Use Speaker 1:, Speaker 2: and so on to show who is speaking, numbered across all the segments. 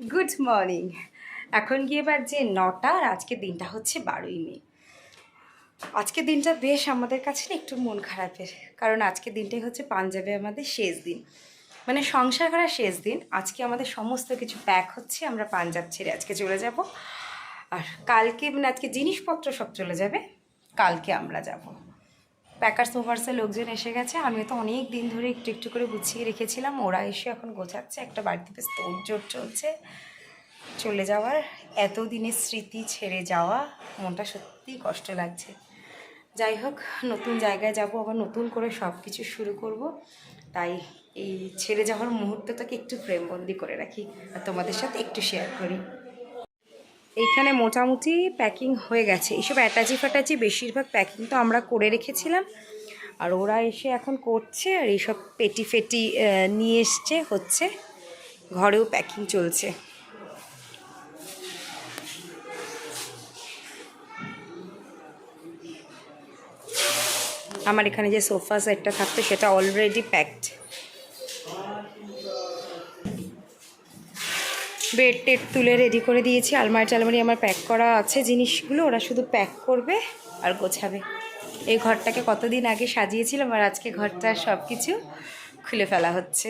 Speaker 1: Good morning এখন গিয়ে বাজছে নটা আর আজকে দিনটা হচ্ছে বারোই মে। আজকে দিনটা বেশ আমাদের কাছে একটু মন খারাপের, কারণ আজকে দিনটাই হচ্ছে পাঞ্জাবে আমাদের শেষ দিন। মানে সংসার করার শেষ দিন। আজকে আমাদের সমস্ত কিছু প্যাক হচ্ছে, আমরা পাঞ্জাব ছেড়ে আজকে চলে যাব। আর কালকে মানে আজকে জিনিসপত্র সব চলে যাবে, কালকে আমরা যাব। প্যাকার্স মুভার্সের লোকজন এসে গেছে। আমি তো অনেক দিন ধরে একটু একটু করে গুছিয়ে রেখেছিলাম। ওরা এসে এখন গোছাচ্ছে। একটা বাড়িতে বেশ তোড়জোড় চলছে। চলে যাওয়ার এত দিনের স্মৃতি ছেড়ে যাওয়া মনটা সত্যিই কষ্ট লাগছে। যাই হোক, নতুন জায়গায় যাব, আবার নতুন করে সব কিছু শুরু করব। তাই এই ছেড়ে যাওয়ার মুহূর্তটাকে একটু প্রেমবন্দি করে রাখি। আর তোমাদের সাথে একটু শেয়ার করি। এইখানে মোটামুটি প্যাকিং হয়ে গেছে। এইসব অ্যাটাচি ফ্যাটাচি বেশিরভাগ প্যাকিং তো আমরা করে রেখেছিলাম। আর ওরা এসে এখন করছে আর এইসব পেটি ফেটি নিয়ে এসছে, হচ্ছে ঘরেও প্যাকিং চলছে। আমার এখানে যে সোফা সেটটা থাকতো, সেটা অলরেডি প্যাকড বেড টেড তুলে রেডি করে দিয়েছি। আলমারি টালমারি আমার প্যাক করা আছে। জিনিসগুলো ওরা শুধু প্যাক করবে আর গোছাবে। এই ঘরটাকে কতদিন আগে সাজিয়েছিলাম আর আজকে ঘরটা সব কিছু খুলে ফেলা হচ্ছে।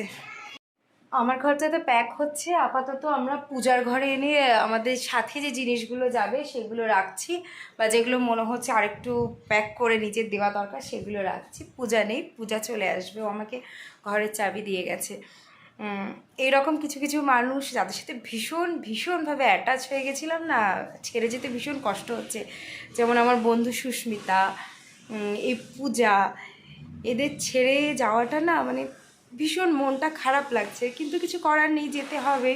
Speaker 1: আমার ঘরটা তো প্যাক হচ্ছে। আপাতত আমরা পূজার ঘরে এনে আমাদের সাথে যে জিনিসগুলো যাবে সেগুলো রাখছি বা যেগুলো মনে হচ্ছে আরেকটু প্যাক করে নিজের দেওয়া দরকার সেগুলো রাখছি। পূজা নেই, পূজা চলে আসবে। আমাকে ঘরের চাবি দিয়ে গেছে। এইরকম কিছু কিছু মানুষ যাদের সাথে ভীষণ, ভীষণভাবে অ্যাটাচ হয়ে গেছিলাম না, ছেড়ে যেতে ভীষণ কষ্ট হচ্ছে। যেমন আমার বন্ধু সুস্মিতা এই পূজা, এদের ছেড়ে যাওয়াটা না মানে ভীষণ মনটা খারাপ লাগছে। কিন্তু কিছু করার নেই, যেতে হবে।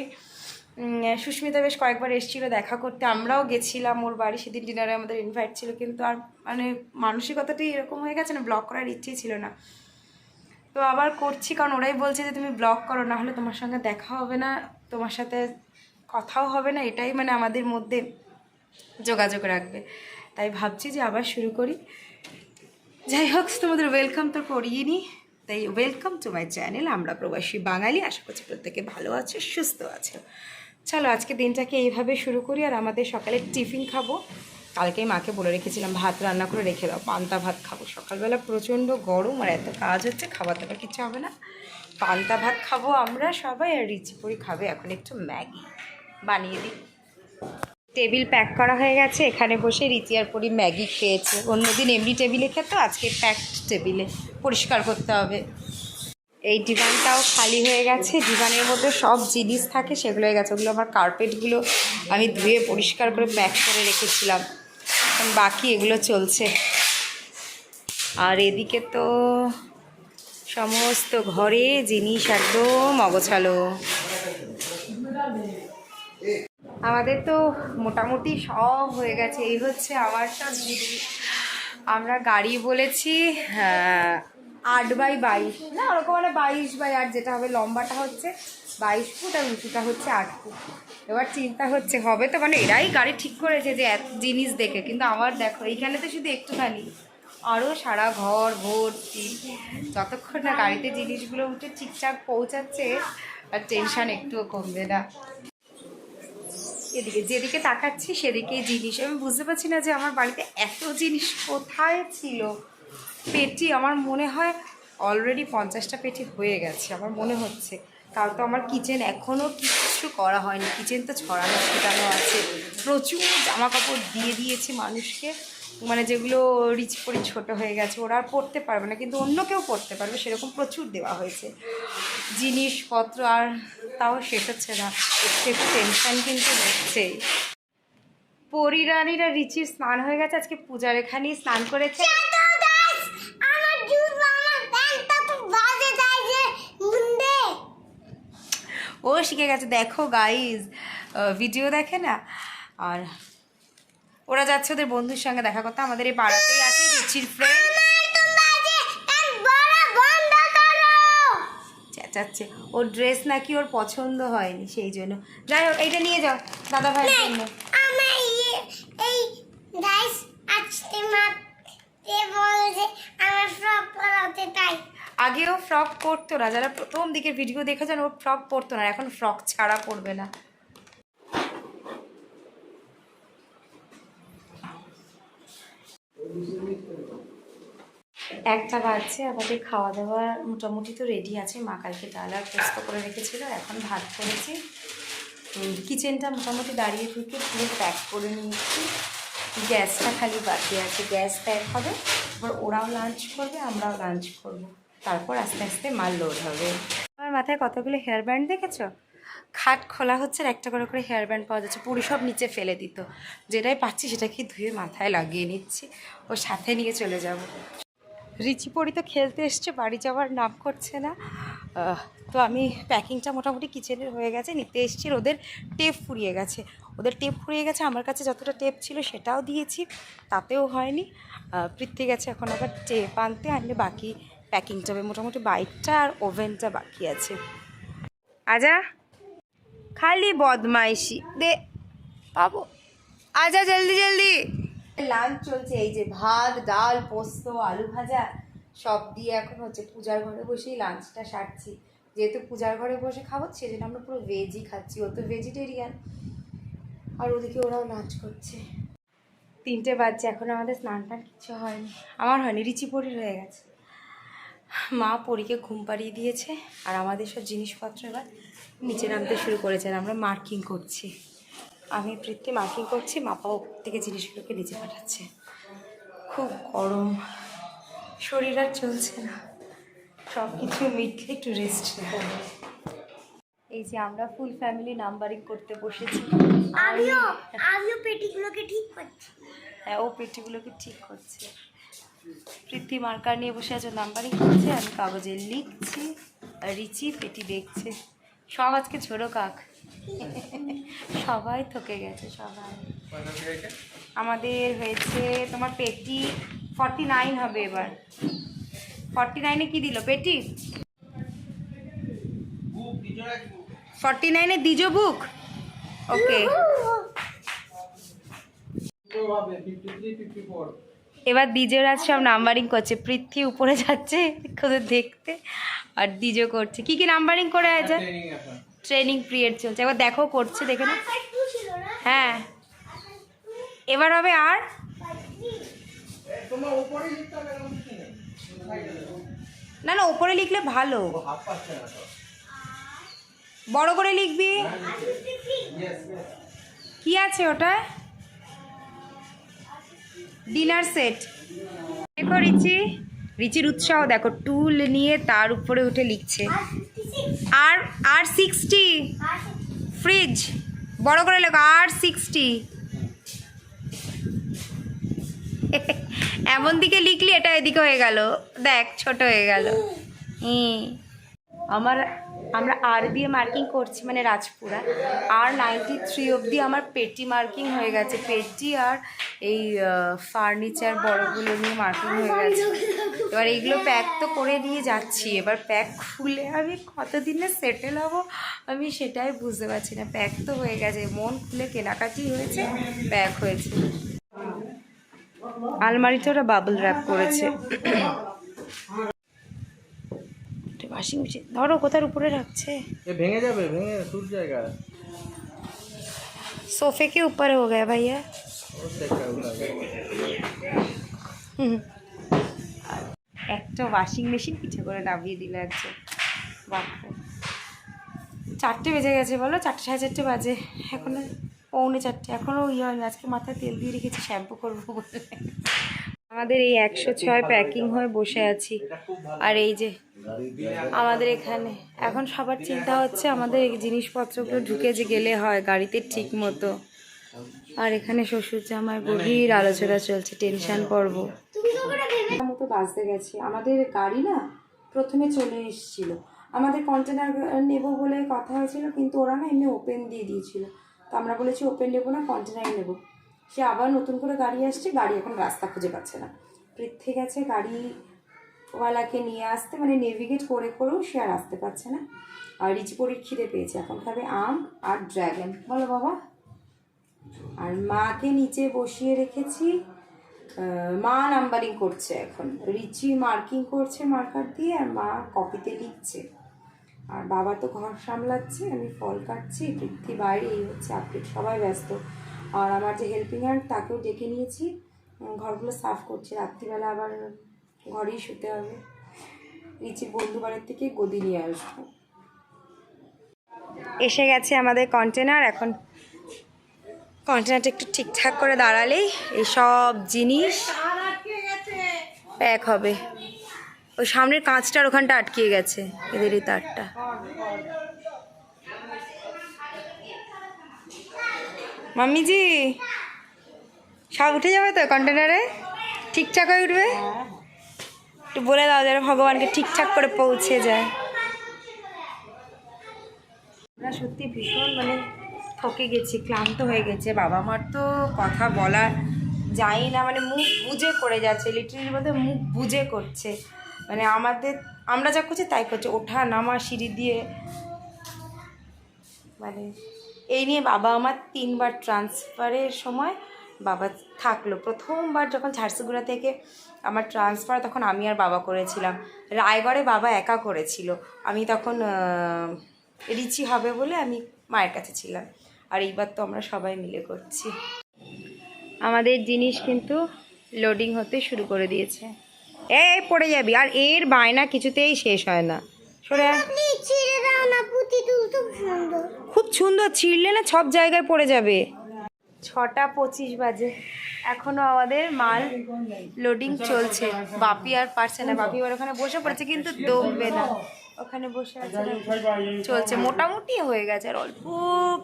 Speaker 1: সুস্মিতা বেশ কয়েকবার এসেছিল দেখা করতে, আমরাও গেছিলাম ওর বাড়ি, সেদিন ডিনারে আমাদের ইনভাইট ছিল, কিন্তু আর মানে মানসিকতাটাই এরকম হয়ে গেছে না ব্লক করার ইচ্ছেই ছিল না। তো আবার করছি, কারণ ওরাই বলছে যে তুমি ব্লগ করো, না হলে তোমার সঙ্গে দেখা হবে না, তোমার সাথে কথাও হবে না, এটাই মানে আমাদের মধ্যে যোগাযোগ রাখবে। তাই ভাবছি যে আবার শুরু করি। যাই হোক, তোমাদের ওয়েলকাম তো করিয়ে নি। তাই ওয়েলকাম টু মাই চ্যানেল আমরা প্রবাসী বাঙালি, আশা করছি প্রত্যেকে ভালো আছে, সুস্থ আছে। চলো আজকে দিনটাকে এইভাবে শুরু করি, আর আমাদের সকালে টিফিন খাব। কালকেই মাকে বলে রেখেছিলাম, ভাত রান্না করে রেখে দাও, পান্তা ভাত খাব। সকালবেলা প্রচণ্ড গরম আর এত কাজ হচ্ছে, খাবার দাবার কিছু হবে না। পান্তা ভাত খাব আমরা সবাই আর রিচি পরি খাবে, এখন একটু ম্যাগি বানিয়ে দিই। টেবিল প্যাক করা হয়ে গেছে, এখানে বসে রীতি আর পরি ম্যাগি খেয়েছে। অন্যদিন এমনি টেবিলে খেতো, আজকে প্যাকড টেবিলে, পরিষ্কার করতে হবে। এই ডিভানটাও খালি হয়ে গেছে, ডিভানের মধ্যে সব জিনিস থাকে, সেগুলো হয়ে গেছে। ওগুলো আমার কার্পেটগুলো আমি ধুয়ে পরিষ্কার করে প্যাক করে রেখেছিলাম। বাকি এগুলো চলছে। আর এদিকে তো সমস্ত ঘরে জিনিস একদম অগোছালো। আমাদের তো মোটামুটি সব হয়ে গেছে। এই হচ্ছে আমারটা আমরা গাড়ি বলেছি হ্যাঁ, আট বাই বাইশ না ওরকম মানে বাইশ বাই আট যেটা হবে লম্বাটা হচ্ছে বাইশ ফুট আর উঁচুটা হচ্ছে আট ফুট। এবার চিন্তা হচ্ছে, হবে তো? মানে এরাই গাড়ি ঠিক করেছে যে এত জিনিস দেখে। কিন্তু আমার দেখো এইখানে তো শুধু একটুখানি। আরও সারা ঘর, ভর্তি। যতক্ষণ না গাড়িতে জিনিসগুলো উঠে ঠিকঠাক পৌঁছাচ্ছে, আর টেনশন একটুও কমবে না। এদিকে যেদিকে তাকাচ্ছি, সেদিকেই জিনিস। আমি বুঝতে পারছি না যে আমার বাড়িতে এত জিনিস কোথায় ছিল? পেটি, আমার মনে হয় অলরেডি পঞ্চাশটা পেটি হয়ে গেছে, আমার মনে হচ্ছে। তাও তো আমার কিচেন এখনও কিছু করা হয়নি। কিচেন তো ছড়ানো ছিটানো আছে। প্রচুর জামা কাপড় দিয়ে দিয়েছি মানুষকে। মানে যেগুলো রিচ পরি ছোটো হয়ে গেছে, ওরা আর পড়তে পারবে না। কিন্তু অন্য কেউ পড়তে পারবে, সেরকম প্রচুর দেওয়া হয়েছে। জিনিসপত্র আর তাও শেষ হচ্ছে না। একটু একটু টেনশন কিন্তু হচ্ছেই পরিরানীরা রিচির স্নান হয়ে গেছে, আজকে পূজার এখানেই স্নান করেছে। ও শিখে গেছে। দেখো গাইজ ভিডিও দেখে না? আর ওরা যাচ্ছে ওদের বন্ধুর সঙ্গে দেখা করতে। আমাদের এই পাড়াতেই আছে রিচির ফ্রেন্ড চেঁচাচ্ছে। ওর ড্রেস নাকি ওর পছন্দ হয়নি সেই জন্য। যাই হোক এইটা নিয়ে যাও দাদা ভাইয়ের জন্য। আগেও ফ্রক পরতো না। যারা প্রথম দিকের ভিডিও দেখেছেন, ও ফ্রক পরতো না। এখন ফ্রক ছাড়া পড়বে না। একটা বাজছে আমাদের খাওয়া দাওয়া মোটামুটি তো রেডি আছে। মা কালকে ডাল আর প্রস্ত করে রেখেছিল, এখন ভাত করেছি। কিচেনটা মোটামুটি দাঁড়িয়ে থেকে পুরো প্যাক করে নিয়েছি। গ্যাসটা খালি বাকি আছে, গ্যাস প্যাক হবে। এবার ওরাও লাঞ্চ করবে, আমরাও লাঞ্চ করব। তারপর আস্তে আস্তে মাল লোড হবে। আমার মাথায় কতগুলো হেয়ার ব্যান্ড দেখেছ? খাট খোলা হচ্ছে আর একটা করে করে হেয়ার ব্যান্ড পাওয়া যাচ্ছে। পুরো সব নিচে ফেলে দিত। যেটাই পাচ্ছি সেটাকে ধুয়ে মাথায় লাগিয়ে নিচ্ছি। ওর সাথে নিয়ে চলে যাব। রিচি পরি তো খেলতে এসছে, বাড়ি যাওয়ার নাম করছে না। তো আমি প্যাকিংটা মোটামুটি কিচেনের হয়ে গেছে, নিতে এসছি ওদের টেপ ফুরিয়ে গেছে। ওদের টেপ ফুরিয়ে গেছে, আমার কাছে যতটা টেপ ছিল সেটাও দিয়েছি, তাতেও হয়নি। পৃথ্বী গেছে এখন আবার টেপ আনতে আনলে বাকি প্যাকিংটা হবে মোটামুটি বাইকটা আর ওভেনটা বাকি আছে। আজা খালি বদমাইশি। দে পাবো। আজা জলদি জলদি। লাঞ্চ চলছে এই যে ভাত ডাল পোস্ত আলু ভাজা সব দিয়ে এখন হচ্ছে পূজার ঘরে বসেই লাঞ্চটা সারছি। যেহেতু পূজার ঘরে বসে খাব সেজন্য আমরা পুরো ভেজই খাচ্ছি। ও তো ভেজিটেরিয়ান আর ওদিকে ওরাও লাঞ্চ করছে। তিনটে বাজছে এখন আমাদের স্নান টান কিছু হয়নি। আমার হয়নি রিচি পরির হয়ে গেছে। মা পরীকে ঘুম পাড়িয়ে দিয়েছে আর আমাদের সব জিনিসপত্র এবার নিচে নামতে শুরু করেছে আর আমরা মার্কিং করছি। আমি পৃথ্বী মার্কিং করছি মাপা থেকে জিনিসগুলোকে নিচে পাঠাচ্ছে। খুব গরম শরীর আর চলছে না। সব কিছু মিটলে একটু রেস্ট নিতে এই যে আমরা ফুল ফ্যামিলি নাম্বারিং করতে বসেছি।
Speaker 2: আমিও আমিও পেটিগুলোকে ঠিক করছি।
Speaker 1: হ্যাঁ ও পেটিগুলোকে ঠিক করছে। পৃথ্বী মার্কার নিয়ে বসে আছে, নাম্বারিং করছে, আমি কাগজে লিখছি রিচি পেটি দেখছে। সব আজকে ছোটো কাক। সবাই থকে গেছে, সবাই। আমাদের হয়েছে তোমার পেটি ফর্টি নাইন হবে এবার। ফর্টি নাইনে কী দিল? পেটি? ফর্টি নাইনে দিজ বুক ওকে এবার দ্বিজরা সব নাম্বারিং করছে। পৃথ্বী উপরে যাচ্ছে ওদের দেখতে আর দ্বিজ করছে। কি কি নাম্বারিং করে আছে? ট্রেনিং পিরিয়ড চলছে। এবার দেখো করছে দেখে না? হ্যাঁ। এবার হবে আর? না না ওপরে লিখলে ভালো। বড় করে লিখবি? কি আছে ওটা ডিনার সেট দেখো রিচি, রিচির উৎসাহ দেখো, টুল নিয়ে তার উপরে উঠে লিখছে। আর আর সিক্সটি ফ্রিজ বড় করে লেখো, আর সিক্সটি এমন দিকে লিখলি, এটা এদিকে হয়ে গেল। দেখ, ছোট হয়ে গেল। হুম আমার, আমরা আর দিয়ে মার্কিং করছি মানে রাজপুরা। আর নাইনটি থ্রি অবধি আমার পেটি মার্কিং হয়ে গেছে। পেটি আর এই ফার্নিচার বড়গুলো নিয়ে মার্কিং হয়ে গেছে। এবার এইগুলো প্যাক তো করে নিয়ে যাচ্ছি। এবার প্যাক খুলে আমি কতদিনে সেটেল হব আমি সেটাই বুঝতে পারছি না। প্যাক তো হয়ে গেছে। মন খুলে কেনাকাটি হয়েছে প্যাক হয়েছে। আলমারিতে ওরা বাবল র্যাপ করেছে। ওয়াশিং মেশিন ধরো কোথার উপরে রাখছে
Speaker 3: ये भेंगे जाबे भेंगे टूट जाएगा
Speaker 1: सोफे के ऊपर हो गया भैया
Speaker 3: और देखा उठा
Speaker 1: হুম। আর একটা ওয়াশিং মেশিন পিঠে করে নামিয়ে দিল একজন বাপরে চারটে বেজে গেছে বলো চারটে সাড়ে চারটে বাজে এখন পৌনে চারটে এখনও ইয়ে হয়নি আজকে মাথায় তেল দিয়ে রেখেছি শ্যাম্পু করবো বলে আমাদের এই একশো ছয় প্যাকিং হয়ে বসে আছি আর এই যে আমাদের এখানে। এখন সবার চিন্তা হচ্ছে আমাদের এই জিনিসপত্রগুলো ঢুকে যে গেলে হয় গাড়িতে ঠিক মতো। আর এখানে শ্বশুর জামাই গভীর আলোচনা চলছে, টেনশন পর্ব মতো বাসে গেছি। আমাদের গাড়ি না প্রথমে চলে এসেছিল। আমাদের কন্টেনার নেব বলে কথা হয়েছিল, কিন্তু ওরা না এমনি ওপেন দিয়ে দিয়েছিল। তো আমরা বলেছি ওপেন নেব না কন্টেনার নেব। সে আবার নতুন করে গাড়ি আসছে, গাড়ি এখন রাস্তা খুঁজে পাচ্ছে না। পৃথ্বী গেছে গাড়িওয়ালাকে নিয়ে আসতে মানে নেভিগেট করে করেও সে আর আসতে পারছে না। আর রিচপরির খিদে পেয়েছে। এখন খাবে আম আর ড্র্যাগন বলো বাবা। আর মাকে নিচে বসিয়ে রেখেছি। মা নাম্বারিং করছে এখন। রিচি মার্কিং করছে মার্কার দিয়ে আর মা কপিতে লিখছে। আর বাবা তো ঘর সামলাচ্ছে, আমি ফল কাটছি পৃথ্বী বাইরে এই হচ্ছে আপডেট সবাই ব্যস্ত। আর আমার যে হেল্পিং হ্যান্ড তাকেও ডেকে নিয়েছি। ঘরগুলো সাফ করছি। রাত্রিবেলা আবার ঘরেই শুতে হবে। রিচির বন্ধু বাড়ির থেকে গদি নিয়ে আসব। এসে গেছে আমাদের কন্টেনার এখন কন্টেনারটা একটু ঠিকঠাক করে দাঁড়ালেই এই সব জিনিস প্যাক হবে। ওই সামনের কাঁচটার ওখানটা আটকে গেছে এদের এই তারটা। মাম্মিজি সব উঠে যাবে তো কন্টেনারে ঠিকঠাক হয়ে উঠবে? একটু বলে দাও যেন ভগবানকে ঠিকঠাক করে পৌঁছে যায়। আমরা সত্যি ভীষণ মানে থকে গেছি, ক্লান্ত হয়ে গেছে। বাবা মার তো কথা বলা যায় না মানে মুখ বুঝে করে যাচ্ছে লিটারেলি বলতে মুখ বুঝে করছে। মানে আমাদের, আমরা যা করছি তাই করছে, ওঠা, নামা, সিঁড়ি দিয়ে। মানে এই নিয়ে বাবা আমার তিনবার ট্রান্সফারের সময় বাবা থাকল। প্রথমবার যখন ঝারসুগুড়া থেকে আমার ট্রান্সফার তখন আমি আর বাবা করেছিলাম। রায়গড়ে বাবা একা করেছিল। আমি তখন রিচি হবে বলে আমি মায়ের কাছে ছিলাম। আর এইবার তো আমরা সবাই মিলে করছি। আমাদের জিনিস কিন্তু লোডিং হতে শুরু করে দিয়েছে। এই পড়ে যাবি। আর এর বায়না কিছুতেই শেষ হয় না। সরে
Speaker 2: খুব সুন্দর।
Speaker 1: ছিঁড়লে না সব জায়গায় পড়ে যাবে। ছটা পঁচিশ বাজে। এখনও আমাদের মাল লোডিং চলছে। বাপি আর পারছে না। বাপি এবার ওখানে বসে পড়েছে কিন্তু দমবে না। ওখানে বসে আছে চলছে। মোটামুটি হয়ে গেছে আর অল্প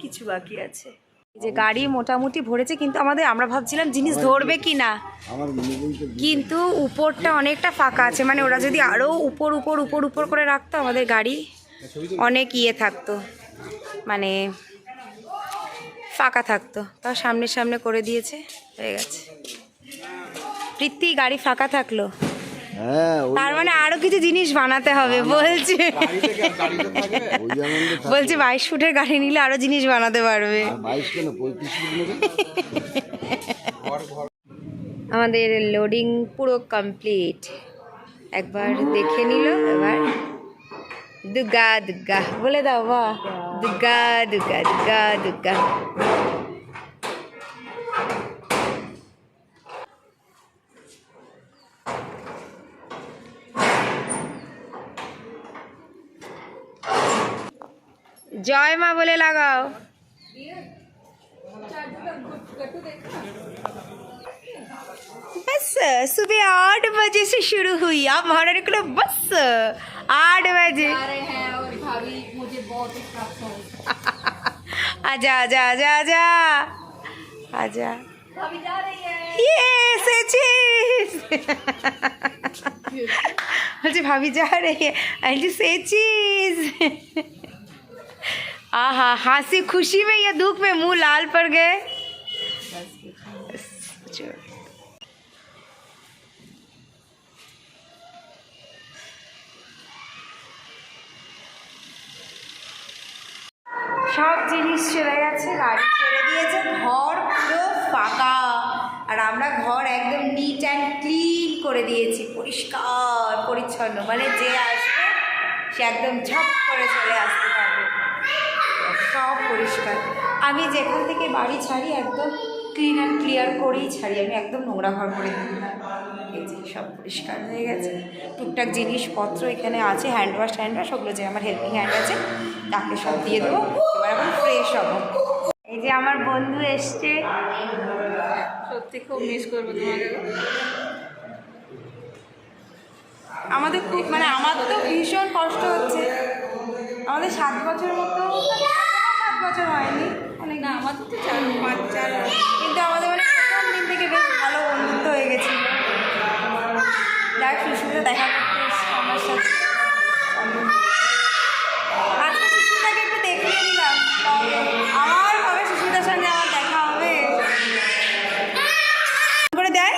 Speaker 1: কিছু বাকি আছে। যে গাড়ি মোটামুটি ভরেছে কিন্তু আমাদের আমরা ভাবছিলাম জিনিস ধরবে কি না কিন্তু উপরটা অনেকটা ফাঁকা আছে। মানে ওরা যদি আরও উপর উপর উপর উপর করে রাখতো আমাদের গাড়ি অনেক ইয়ে থাকতো। মানে ফাঁকা থাকতো। তাও সামনে সামনে করে দিয়েছে হয়ে গেছে। প্রীতি গাড়ি ফাঁকা থাকল।
Speaker 4: হ্যাঁ
Speaker 1: তার মানে আরও কিছু জিনিস বানাতে হবে বলছে। বলছে বাইশ ফুটের গাড়ি নিলে আরও জিনিস বানাতে পারবে। আমাদের লোডিং পুরো কমপ্লিট একবার দেখে নিল এবার দুগা দুগা বলে দাও বা দুগা দুগা দুগা দুগা জয় মা বলে লাগাও बस सुबह आठ बजे से शुरू हुई आप हमारा निकलो बस आठ बजे। आजा आजा आजा आजा। आजा। ये चीज़ भाभी जा रही है। आंटी से चीज़ आ हाँ हाँसी खुशी में या दुख में मुँह लाल पड़ गए? জিনিস চলে গেছে গাড়ি ছেড়ে দিয়েছে, ঘর পুরো ফাঁকা। আর আমরা ঘর একদম নিট অ্যান্ড ক্লিন করে দিয়েছি, পরিষ্কার, পরিচ্ছন্ন। মানে যে আসবে, সে একদম ঝপ করে চলে আসতে পারবে। সব পরিষ্কার। আমি যেখান থেকে বাড়ি ছাড়ি, একদম ক্লিন অ্যান্ড ক্লিয়ার করেই ছাড়ি। আমি একদম নোংরা ঘর করে দিই। এই যে সব পরিষ্কার হয়ে গেছে। টুকটাক জিনিসপত্র এখানে আছে হ্যান্ড ওয়াশ হ্যান্ড ওয়াশ ওগুলো যে আমার হেল্পিং হ্যান্ড আছে তাকে সব দিয়ে দেবো। এবার এখন ফ্রেশ হব। এই যে আমার বন্ধু এসছে।
Speaker 5: সত্যি খুব মিস করব তোমাকে।
Speaker 1: আমাদের খুব মানে আমার তো ভীষণ কষ্ট হচ্ছে। আমাদের সাত বছর মতো সাত বছর হয়নি। অনেক
Speaker 5: না আমাদের তো চার পাঁচ চার
Speaker 1: কিন্তু আমাদের মানে দিন থেকে বেশ ভালো বন্ধুত্ব হয়ে গেছিল যাই সুস্মিতা দেখা করতে এসছে আমার সাথে। আজকে দেখা হবে। দেয়।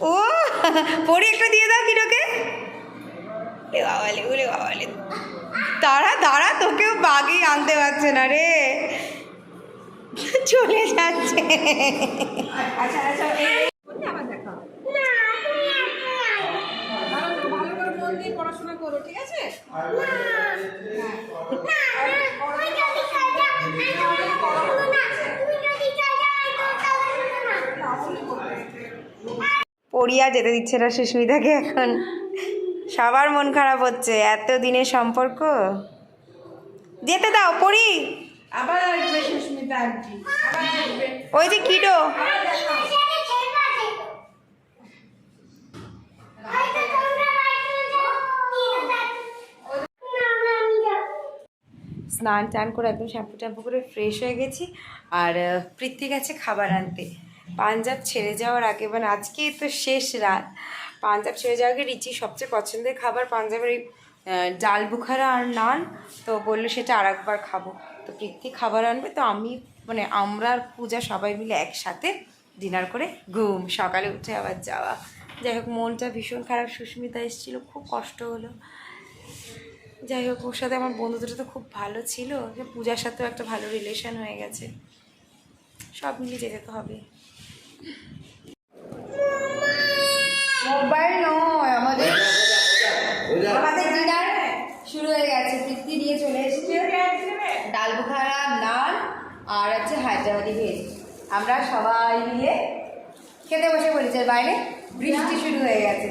Speaker 1: ও, পরে একটু দিয়ে দাও কিরোকে। বাবালে, ওরে বাবালে। দাঁড়া দাঁড়া, তোকেও বাগেই আনতে পারছে না রে। চলে যাচ্ছে। আচ্ছা আচ্ছা এই-
Speaker 5: আবার দেখা হবে।
Speaker 2: না তুমি এখন আয়।
Speaker 5: ভালো করে ভালো করে মন দিয়ে পড়াশোনা করো ঠিক আছে
Speaker 2: না না ওই যদি কাজা আমি ওই করব না তুমি যদি কাজা আমি তো তাহলে না
Speaker 1: পড়িয়া যেতে দিচ্ছে না সুস্মিতাকে এখন। সবার মন খারাপ হচ্ছে। এত দিনের সম্পর্ক? যেতে দাও পড়ি।
Speaker 5: আবার আসবে সুস্মিতা
Speaker 1: ওই যে কিডো
Speaker 2: সেটা ছেড়ে আছে হয়তো তোমরা বাইরে যাও না না আমি যাব
Speaker 1: স্নান টান করে একদম শ্যাম্পু ট্যাম্পু করে ফ্রেশ হয়ে গেছি। আর পৃথ্বী গেছে খাবার আনতে। পাঞ্জাব ছেড়ে যাওয়ার আগে মানে আজকে তো শেষ রাত। পাঞ্জাব ছেড়ে যাওয়ার আগে রিচি সবচেয়ে পছন্দের খাবার পাঞ্জাবের এই ডাল বুখারা আর নান। তো বলল সেটা আর একবার খাব। তো পৃথ্বী খাবার আনবে, তো আমি মানে আমরা আর পূজা সবাই মিলে একসাথে ডিনার করে ঘুম, সকালে উঠে আবার যাওয়া। যাই হোক, মনটা ভীষণ খারাপ। সুস্মিতা এসেছিল, খুব কষ্ট হলো। যাই হোক ওর সাথে আমার বন্ধু দুটো তো খুব ভালো ছিল। যে পূজার সাথেও একটা ভালো রিলেশন হয়ে গেছে। সব মিলিয়ে যেতে তো হবে। মোবাইল নয় আমাদের আমাদের ডিনার শুরু হয়ে গেছে। তৃপ্তি দিয়ে চলে এসেছে। ডাল বুখারা নান আর আছে হায়দ্রাবাদি ভেজ। আমরা সবাই মিলে খেতে বসে পড়েছে। বাইরে বৃষ্টি শুরু হয়ে গেছে।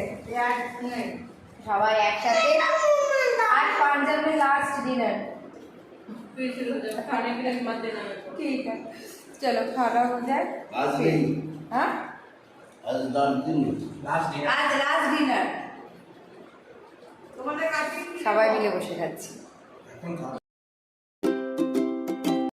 Speaker 1: সবাই একসাথে
Speaker 5: হয়ে
Speaker 1: আছে। চলো খাওয়া দাওয়া হয়ে যায়।
Speaker 4: আজ নেই
Speaker 1: হ্যাঁ?
Speaker 4: আজ দাম
Speaker 3: লাস্ট দিন
Speaker 1: আজ লাস্ট ডিনার
Speaker 5: তোমাদের কাছে
Speaker 1: সবাই মিলে বসে খাচ্ছি।